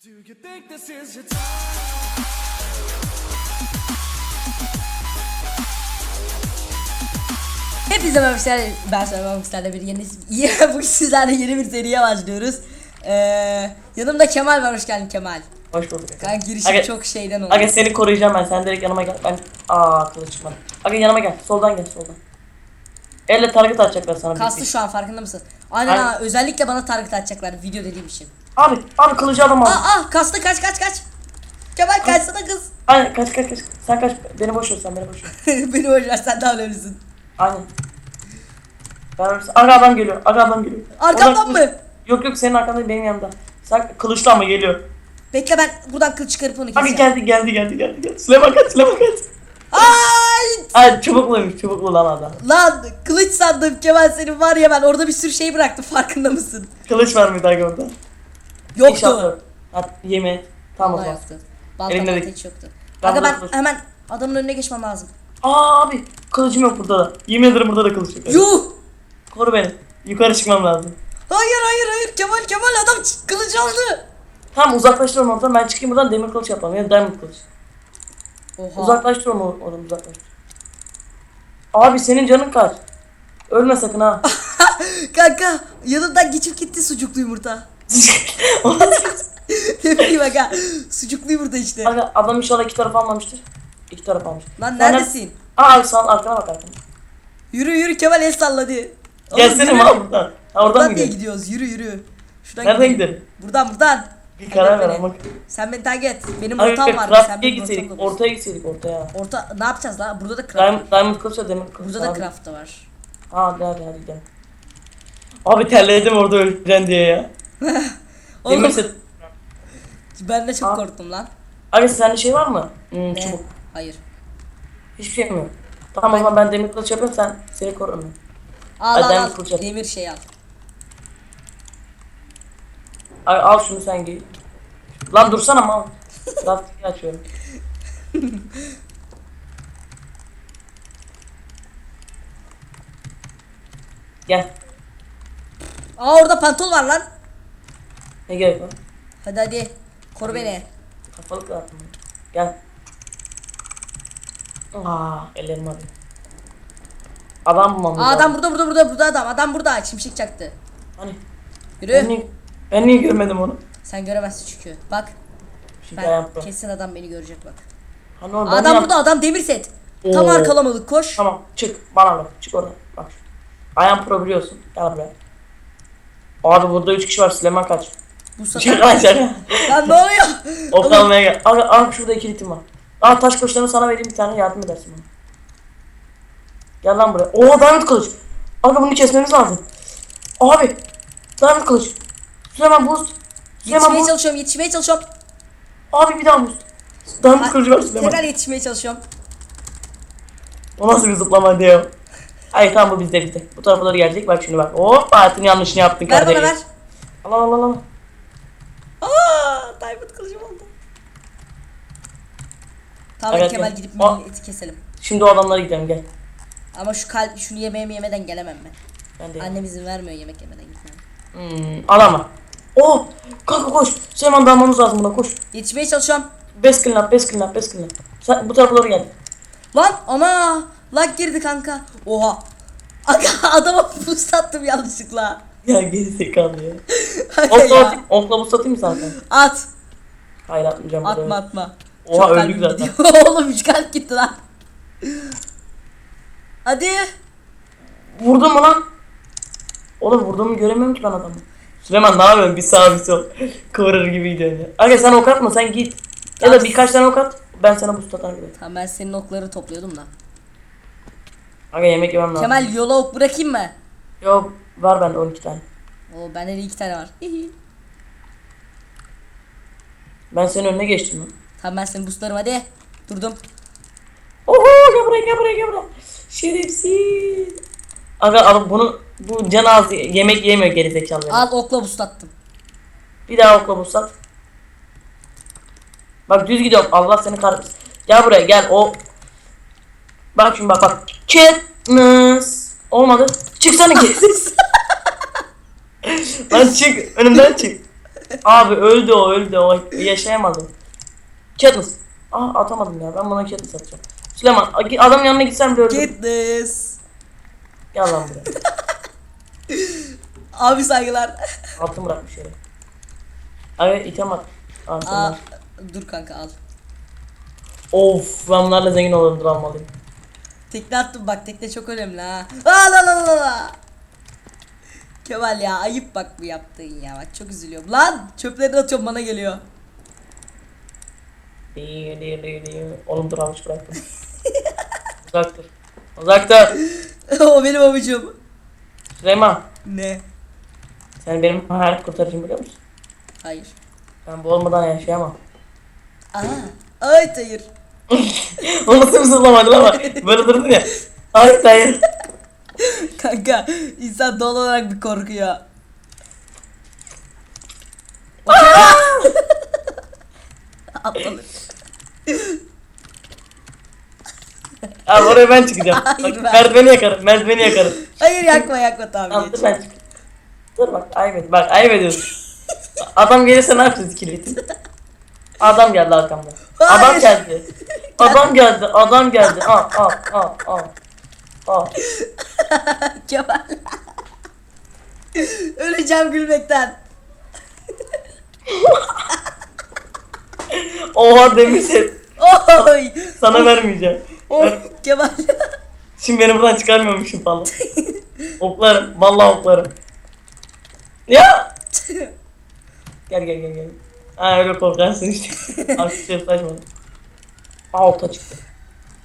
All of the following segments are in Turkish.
Do you think this is your time? Hepinize merhaba arkadaşlar. Ben Süleyman Mukslar'la bir yeni bu sizlerle yeni bir seriye başlıyoruz. Ee, yanımda Kemal var. Hoş geldin Kemal. Hoş bulduk. Kanka girişim Aga- çok şeyden oldu. Aga seni koruyacağım ben. Sen direkt yanıma gel. Ben aa kılıç çıkmadı. Aga yanıma gel. Soldan gel soldan. Elle target atacaklar sana. Kastı şu an farkında mısın? Aynen Aynen. ha. Özellikle bana target atacaklar video dediğim için. Abi abi kılıcı adam al. Aa aa kastı kaç kaç kaç. Kemal kaçsana kız. Aynen kaç kaç kaç. Sen kaç. Beni boş ver sen beni boş ver. Beni boş ver sen daha önemlisin. Aynen. Ben Aga adam geliyor. Aga adam geliyor. Arkamdan Oradan mı? kılıç- Yok yok senin arkanda değil, benim yanımda. Sen kılıçlı ama geliyor. Bekle ben buradan kılıç çıkarıp onu keseceğim. geldi geldi geldi geldi. geldi. Süleyman kaç Süleyman kaç. Ay! Ay çubukluymuş çubuklu lan adam. Lan kılıç sandım Kemal senin var ya ben orada bir sürü şey bıraktım farkında mısın? Kılıç var mıydı aga orada? Yoktu. İnşallah. Hadi yemin et. Tamam o zaman. yoktu. Balta Elimde balta değil. hiç yoktu. Ben ben hemen adamın önüne geçmem lazım. Aa abi kılıcım yok burada da. Yemin ederim burada da kılıç yok. Yuh! Koru beni. Yukarı çıkmam lazım. Hayır hayır hayır Kemal Kemal adam ç- kılıç aldı. Tamam uzaklaştır onu oradan. Ben çıkayım buradan demir kılıç yapalım. Ya da diamond kılıç. Oha. Uzaklaştır onu oradan uzaklaştır. Abi senin canın kaç? Ölme sakın ha. Kanka yanımdan geçip gitti sucuklu yumurta. ne bileyim aga. Sucuklu yumurta işte. Abi adam inşallah iki taraf almamıştır. İki taraf almış. Lan Sen neredesin? Aa sağ arkana bak arkana. Yürü yürü Kemal el salladı. Oğlum, Gelsene yürü. mi abi buradan? Ha oradan Buradan mı diye gidelim? gidiyoruz yürü yürü. Şuradan Nereden gidelim. gidelim? Buradan buradan. Bir karar ver ama. Sen beni takip et. Benim Abi rotam var. Sen craft'a benim gitseydik. rotamda bulursun. Ortaya gitseydik ortaya. Orta ne yapacağız la? Burada da craft. Diamond, diamond ya demir kılıç. Burada da craft da var. Ha hadi hadi hadi gidelim. Abi terledim orada öleceksin diye ya. Oğlum Demir set. ben de çok Aa. korktum lan. Abi sende şey var mı? Hmm, Ne? çubuk. Hayır. Hiçbir şey mi? Tamam o zaman ben demir kılıç yapayım sen seni korurum. Al Hadi al al. yap. Demir şey al. Ay, al şunu sen giy. Lan dursana mal. Lastiği açıyorum. Gel. Aa orada pantol var lan. Ne gerek var? Hadi hadi. Koru beni. Kafalık attım. Gel. Aa, ellerim ağrıyor. Adam bulmamız Aa adam burada burada burada burada adam. Adam burada. Şimşek çaktı. Hani Yürü. ben niye, ben niye görmedim onu? Sen göremezsin çünkü. Bak. Şimdi Ben kesin adam beni görecek bak. Hani oğlum, Adam yap- burada adam demir set. Tam Oo. arkalamalık koş. Tamam çık bana bak çık oradan bak. Ayağım pro biliyorsun. Gel buraya. Abi burada 3 kişi var Süleyman kaç. Bu Şaka sefer. şaka. Lan ne oluyor? Ok Oğlum, almaya gel. Al, al şurada iki ritim var. Al taş kılıçlarını sana vereyim bir tane yardım edersin bana. Gel lan buraya. Oo diamond kılıç. Abi bunu kesmemiz lazım. Abi. Diamond kılıç. Süleyman boost. Süleyman Yetişmeye boost. çalışıyorum yetişmeye çalışıyorum. Abi bir daha boost. Diamond kılıcı var Süleyman. Tekrar yetişmeye çalışıyorum. O nasıl bir zıplama diyor. Ay tamam bu bizde bizde. Bu tarafa doğru gelecek bak şimdi bak. Hop Fatih'in yanlışını yaptın Ver bana kardeşim. ver. Al al al al. Aa, Diamond kılıcım oldu. Tamam Evet, Kemal evet. gidip O- milleti keselim. Şimdi o adamlara gidelim gel. Ama şu kalp şunu yemeğimi yemeden gelemem ben. Ben de. Annem izin vermiyor yemek yemeden gitmem. Hmm, al ama. Oh kanka koş. Süleyman dalmamız lazım buna koş. Yetişmeye çalışıyorum. Beskilin up beskilin up beskilin up. Sen bu tarafa doğru gel. Lan ana lag girdi kanka. Oha. Aga adama boost attım yanlışlıkla. Ya geri zekalı ya. Okla ya. atayım, okla buz atayım mı zaten? At. Hayır atmayacağım. Atma burada. atma. Oha, Çok öldük kalbim zaten. gidiyor. Oğlum üç kalp gitti lan. Hadi. Vurdun mu lan? Oğlum vurduğumu göremiyorum ki ben adamı. Süleyman ne yapıyorsun? Bir sağ bir sol. Kıvırır gibi gidiyorsun ya. Aga sen ok atma sen git. Ya da birkaç tane ok at. Ben sana boost atarım. gidelim. Tamam ben senin okları topluyordum da. Aga yemek yemem lazım. Kemal yola ok bırakayım mı? Yok var bende 12 tane. Oo bende de iki tane var. Ben senin önüne geçtim lan. tamam ben seni boostlarım hadi. Durdum. Oho gel buraya gel buraya gel buraya. Şerefsiz. Aga adam bunu bu can az yemek yemiyor geri zekalı. ya. Al okla boost attım. Bir daha okla bulsat. Bak düz gidiyorum. Allah seni kahretsin. Gel buraya gel. O Bak şimdi bak bak. Katniss. Olmadı. Çıksana ki. Lan çık. Önümden çık. Abi öldü o öldü o yaşayamadı. Katniss. Aa atamadım ya ben buna Katniss atacağım. Süleyman adamın yanına gitsen bile öldürür. Katniss. Gel lan buraya. Abi saygılar. Altın bırakmış yere. Abi item at. Aa, dur kanka al. Of ben bunlarla zengin olurum dur almalıyım. Tekne attım bak tekne çok önemli ha. Aa la la la la. Kemal ya ayıp bak bu yaptığın ya bak çok üzülüyorum. Lan çöpleri atıyorum bana geliyor. Değil değil değil değil. Oğlum dur avuç bıraktım. Uzak dur. Uzak dur. o benim avucum. Süleyman Ne? sen benim hayat kurtarıcım biliyor musun? Hayır. Ben bu olmadan yaşayamam. Aa. Ay hayır. o nasıl bir zırlamaydı ama böyle durdun ya. Hayır hayır. Kanka insan doğal olarak bir korkuyor. Atladı. Abi oraya ben çıkacağım. Hayır, Bak, ben- merdiveni yakarım. Merdiveni yakarım. Hayır yakma yakma Tamam tamam dur ben. Dur bak ayıp et. Bak ayıp ediyorsun. Adam gelirse ne yapacağız kilitin? Adam geldi arkamda. Adam Hayır. geldi. Adam geldi. Adam geldi. Al al al al. Al. Kemal. Öleceğim gülmekten. Oha demir set. Oy. Sana vermeyeceğim. Of Kemal. Şimdi beni buradan çıkarmıyormuşum falan. oklarım. Vallahi oklarım. Ya. Gel gel gel gel. Ha öyle korkarsın işte. Artık şey saçma. Aa orta çıktı.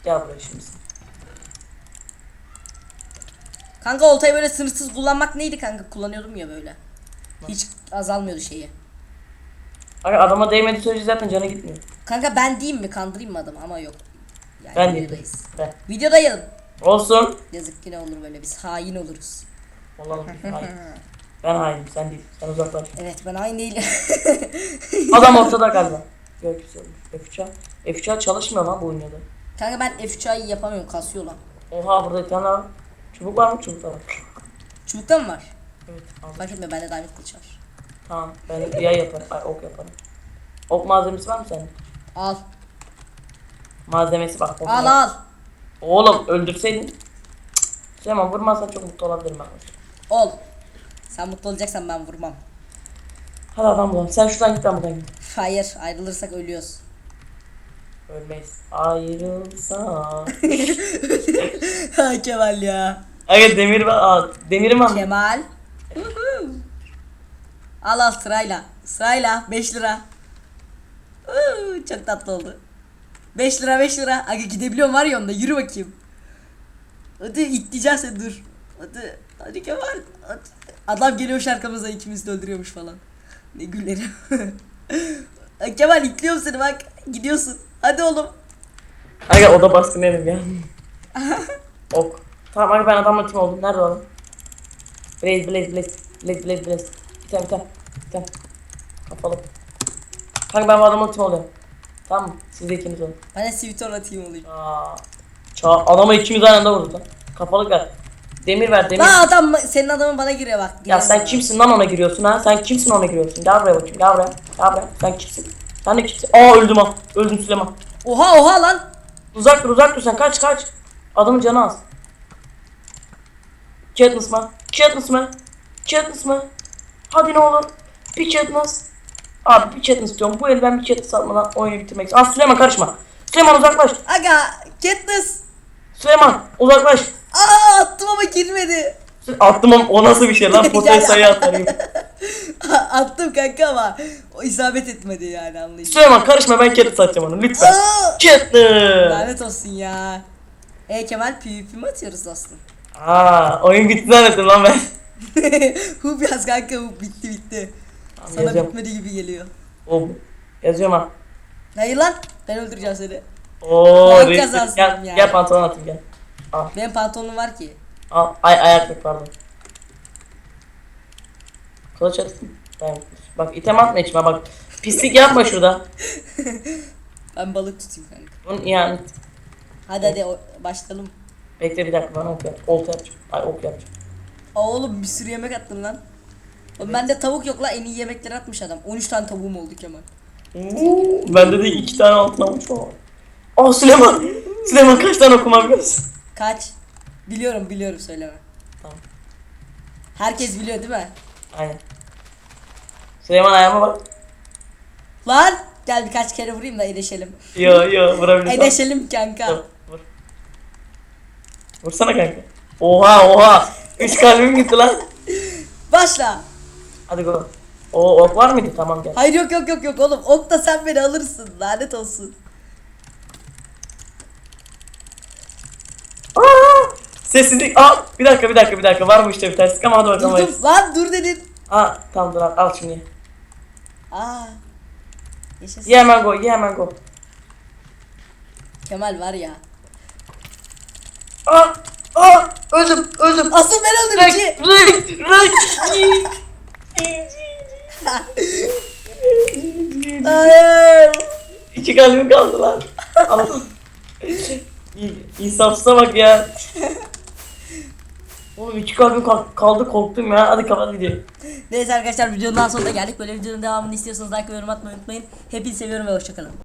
Gel buraya şimdi. sen. kanka oltayı böyle sınırsız kullanmak neydi kanka? Kullanıyordum ya böyle. Hiç azalmıyordu şeyi. Abi adama değmedi sürece zaten canı gitmiyor. Kanka ben diyeyim mi? Kandırayım mı adamı? Ama yok. Yani Ben diyeyim. videodayız. Ben. Videodayım. Olsun. Yazık ki ne olur böyle biz hain oluruz. Olalım. Hayır. Ben hainim sen değil. Sen uzaklaş. Evet ben hain değilim. Adam ortada galiba. Yok güzel olmuş. F3'a. F3'a çalışmıyor lan bu oyunda. kanka ben F3A'yı yapamıyorum kasıyor lan. Oha burada bir tane daha. Çubuk var mı? Çubuk da var. Çubukta mı var? Evet. aldım. Fark etme bende diamond kılıç var. Tamam. Ben yay yaparım. Ay ok yaparım. Ok malzemesi var mı sende? Al. Malzemesi bak. ok Al al. Oğlum öldürseydin. Süleyman vurmazsan çok mutlu olabilirim bak. Ol. Sen mutlu olacaksan ben vurmam. Hadi adam bulalım. Sen şuradan git ben buradan git. Hayır ayrılırsak ölüyoruz. Ölmeyiz. Ayrılsa. ha Kemal ya. Aga demir. Aa, demirim mı? Kemal. Uhu. al al sırayla. Sırayla 5 lira. Uuu, çok tatlı oldu. 5 lira 5 lira. Aga gidebiliyorum var ya onda yürü bakayım. Hadi itleyeceğiz sen dur. Hadi. Hadi Kemal. Hadi. Adam geliyor arkamızdan ikimizi de öldürüyormuş falan. Ne güllerim. Kemal itliyorum seni bak. Gidiyorsun. Hadi oğlum. Aga o da baskın elim ya. ok. Tamam aga ben adamla tim oldum. Nerede oğlum? Blaze blaze blaze. Blaze blaze blaze. Tane. Bir tane. Kapalı. Kanka ben bu adamla tim oluyorum. Tamam mı? Siz de ikiniz olun. Ben de Svitor atayım olayım. Aa. Ça adama ikimiz aynı anda vurduk lan. Kapalı ver. Demir ver demir. Lan adam senin adamın bana giriyor bak. Ya sen Giremem. kimsin lan ona giriyorsun ha? Sen kimsin ona giriyorsun? Gel buraya bakayım. Gel buraya. Gel buraya. Sen kimsin? Sen de kimsin? Aa öldüm ha. Öldüm Süleyman. Oha oha lan. Uzak dur uzak dur sen kaç kaç. Adamın canı az. Katniss mı? Katniss mı? Katniss mı? Hadi ne olur. Bir Katniss. Abi bir Katniss diyorum. Bu el ben bir Katniss atmadan oyunu bitirmek istiyorum. Aa Süleyman karışma. Süleyman uzaklaş. Aga Katniss. Süleyman uzaklaş. Aa attım ama girmedi. Attım ama o nasıl bir şey lan? Potaya sayı atarım. attım kanka ama o isabet etmedi yani anlayın. Süleyman karışma ben Katniss atacağım onu lütfen. Katniss. Lanet olsun ya. E Kemal PvP mi atıyoruz dostum? Aa oyun bitti zannettim lan ben. Hub yaz kanka hub bitti bitti. Sana yazıyorum. bitmedi gibi geliyor. O yazıyorum ha. Hayır lan ben öldüreceğim seni. Oo, Ben reis- kazansın gel, ya. gel pantolon atayım gel. Benim pantolonum var ki. Al, ay ayaklık pardon. Kılıç atayım. Ben, bak item atma içime bak. Pislik yapma şurada. Ben balık tutayım kanka. Bunun yani. Hadi hadi o- başlayalım. Bekle bir dakika bana ok yap. Olta yapacağım. Ay ok yapacağım. Aa, oğlum bir sürü yemek attın lan. Oğlum bende tavuk yok la en iyi yemekleri atmış adam. 13 tane tavuğum oldu Kemal. Oo, Bende de iki tane altın avuç var. Aa Süleyman. Süleyman kaç tane okuma biliyorsun? Kaç? Biliyorum biliyorum söyleme. Tamam. Herkes biliyor değil mi? Aynen. Süleyman ayağıma bak. Lan gel birkaç kere vurayım da edeşelim. Yo yo vurabilirsin. Edeşelim kanka. Vur. Vursana kanka. Oha oha. Üç kalbim gitti lan. Başla. Hadi go. O ok var mıydı? Tamam gel. Hayır yok yok yok yok oğlum. Ok da sen beni alırsın. Lanet olsun. Aa! Sessizlik. Aa, bir dakika bir dakika bir dakika. Var mı işte bir terslik ama hadi bakalım. Durdum. Lan dur dedin. Aa tamam dur al, al şimdi. Aa. Yaşasın. Ye hemen go ye hemen go. Kemal var ya. Aa! Aa! Öldüm öldüm. Asıl ben öldüm ki. rek rek. Hayır. İki kalbim kaldı lan. İnsafsıza bak ya. Oğlum iki kalbim kal- kaldı korktum ya. Hadi kapat videoyu. Neyse arkadaşlar videonun daha sonuna geldik. Böyle videonun devamını istiyorsanız like ve yorum atmayı unutmayın. Hepinizi seviyorum ve hoşçakalın.